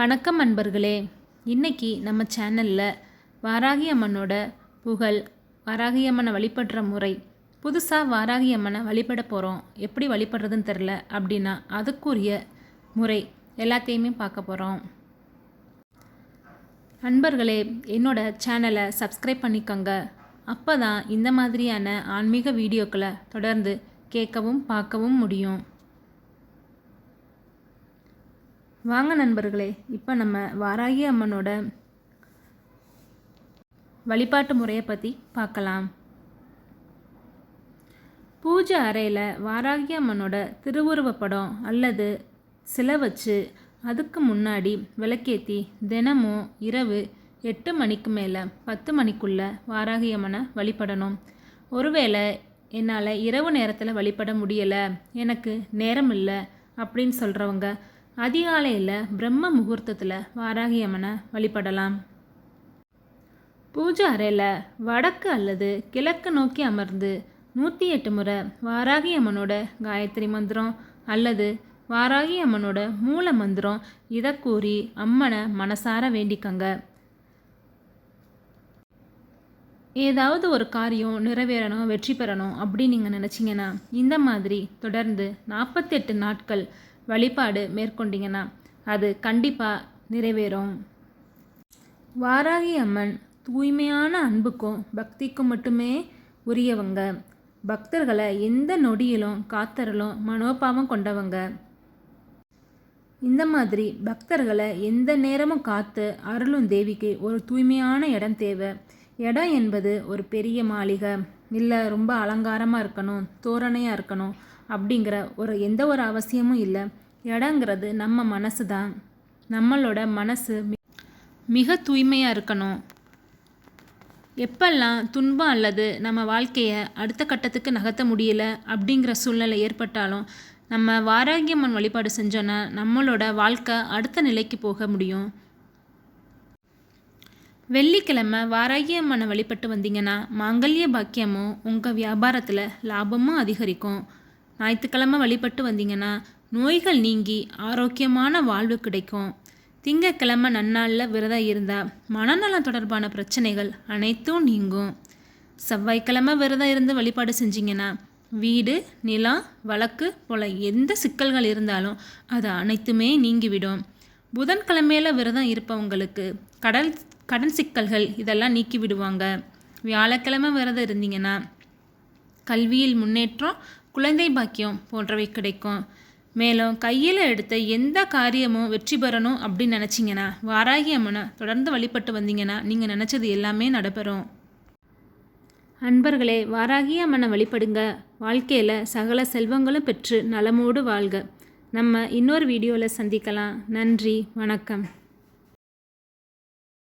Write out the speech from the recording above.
வணக்கம் அன்பர்களே. இன்னைக்கு நம்ம சேனலில் வாராகி அம்மனோட புகழ் வாராகி அம்மனை வழிபடுற முறை புதுசாக வாராகி அம்மனை வழிபட போகிறோம் எப்படி வழிபடுறதுன்னு தெரில அப்படின்னா அதுக்குரிய முறை எல்லாத்தையுமே பார்க்க போகிறோம் அன்பர்களே என்னோட சேனலை சப்ஸ்கிரைப் பண்ணிக்கோங்க. அப்போ தான் இந்த மாதிரியான ஆன்மீக வீடியோக்களை தொடர்ந்து கேட்கவும் பார்க்கவும் முடியும். வாங்க நண்பர்களே இப்போ நம்ம வாராகி அம்மனோட வழிபாட்டு முறையை பற்றி பார்க்கலாம். பூஜை அறையில் வாராகி அம்மனோட திருவுருவப்படம் அல்லது சிலை வச்சு அதுக்கு முன்னாடி விளக்கேற்றி தினமும் இரவு எட்டு மணிக்கு மேலே பத்து மணிக்குள்ளே வாராகி அம்மனை வழிபடணும். ஒருவேளை என்னால் இரவு நேரத்தில் வழிபட முடியலை எனக்கு நேரம் இல்லை அப்படின்னு சொல்கிறவங்க அதிகாலையில் பிரம்ம முகூர்த்தத்தில் வாராகி அம்மனை வழிபடலாம். பூஜை அறையில் வடக்கு அல்லது கிழக்கு நோக்கி அமர்ந்து நூற்றி எட்டு முறை வாராகி அம்மனோட காயத்ரி மந்திரம் அல்லது வாராகி அம்மனோட மூல மந்திரம் இதை கூறி அம்மனை மனசார வேண்டிக்கங்க. ஏதாவது ஒரு காரியம் நிறைவேறணும் வெற்றி பெறணும் அப்படின்னு நீங்கள் நினச்சிங்கன்னா இந்த மாதிரி தொடர்ந்து நாற்பத்தெட்டு நாட்கள் வழிபாடு மேற்கொண்டீங்கன்னா அது கண்டிப்பாக நிறைவேறும். வாராகி அம்மன் தூய்மையான அன்புக்கும் பக்திக்கும் மட்டுமே உரியவங்க. பக்தர்களை எந்த நொடியிலும் காத்தரலும் மனோபாவம் கொண்டவங்க. இந்த மாதிரி பக்தர்களை எந்த நேரமும் காத்து அருளும் தேவிக்கு ஒரு தூய்மையான இடம் தேவை. இடம் என்பது ஒரு பெரிய மாளிகை. இல்லை ரொம்ப அலங்காரமாக இருக்கணும் தோரணையாக இருக்கணும். அப்படிங்கிற ஒரு எந்த ஒரு அவசியமும் இல்லை. இடங்கிறது நம்ம மனசு தான். நம்மளோட மனசு மிக தூய்மையாக இருக்கணும். எப்பெல்லாம் துன்பம் அல்லது நம்ம வாழ்க்கையை அடுத்த கட்டத்துக்கு நகர்த்த முடியல அப்படிங்கிற சூழ்நிலை ஏற்பட்டாலும் நம்ம வாராகியம்மன் வழிபாடு செஞ்சோன்னா நம்மளோட வாழ்க்கை அடுத்த நிலைக்கு போக முடியும். வெள்ளிக்கிழமை வாராகியம்மனை வழிபட்டு வந்தீங்கன்னா மாங்கல்ய பாக்கியமும் உங்கள் வியாபாரத்தில் லாபமும் அதிகரிக்கும். ஞாயிற்றுக்கிழமை வழிபட்டு வந்தீங்கன்னா நோய்கள் நீங்கி ஆரோக்கியமான வாழ்வு கிடைக்கும். திங்கக்கிழமை நன்னாளில் விரதம் இருந்தால் மனநலம் தொடர்பான பிரச்சனைகள் அனைத்தும் நீங்கும். செவ்வாய்க்கிழமை விரதம் இருந்து வழிபாடு செஞ்சிங்கன்னா வீடு நிலம் வழக்கு போல எந்த சிக்கல்கள் இருந்தாலும் அது அனைத்துமே நீங்கிவிடும். புதன்கிழமையில் விரதம் இருப்பவங்களுக்கு கடல் கடன் சிக்கல்கள் இதெல்லாம் நீக்கி விடுவாங்க வியாழக்கிழமை விரதம் இருந்தீங்கன்னா கல்வியில் முன்னேற்றம் குழந்தை பாக்கியம் போன்றவை கிடைக்கும். மேலும் கையில் எடுத்த எந்த காரியமும் வெற்றி பெறணும் அப்படின்னு நினச்சிங்கன்னா வாராகி அம்மனை தொடர்ந்து வழிபட்டு வந்தீங்கன்னா நீங்கள் நினச்சது எல்லாமே நடைபெறும். அன்பர்களே வாராகி அம்மனை வழிபடுங்க. வாழ்க்கையில் சகல செல்வங்களும் பெற்று நலமோடு வாழ்க. நம்ம இன்னொரு வீடியோவில் சந்திக்கலாம். நன்றி வணக்கம்.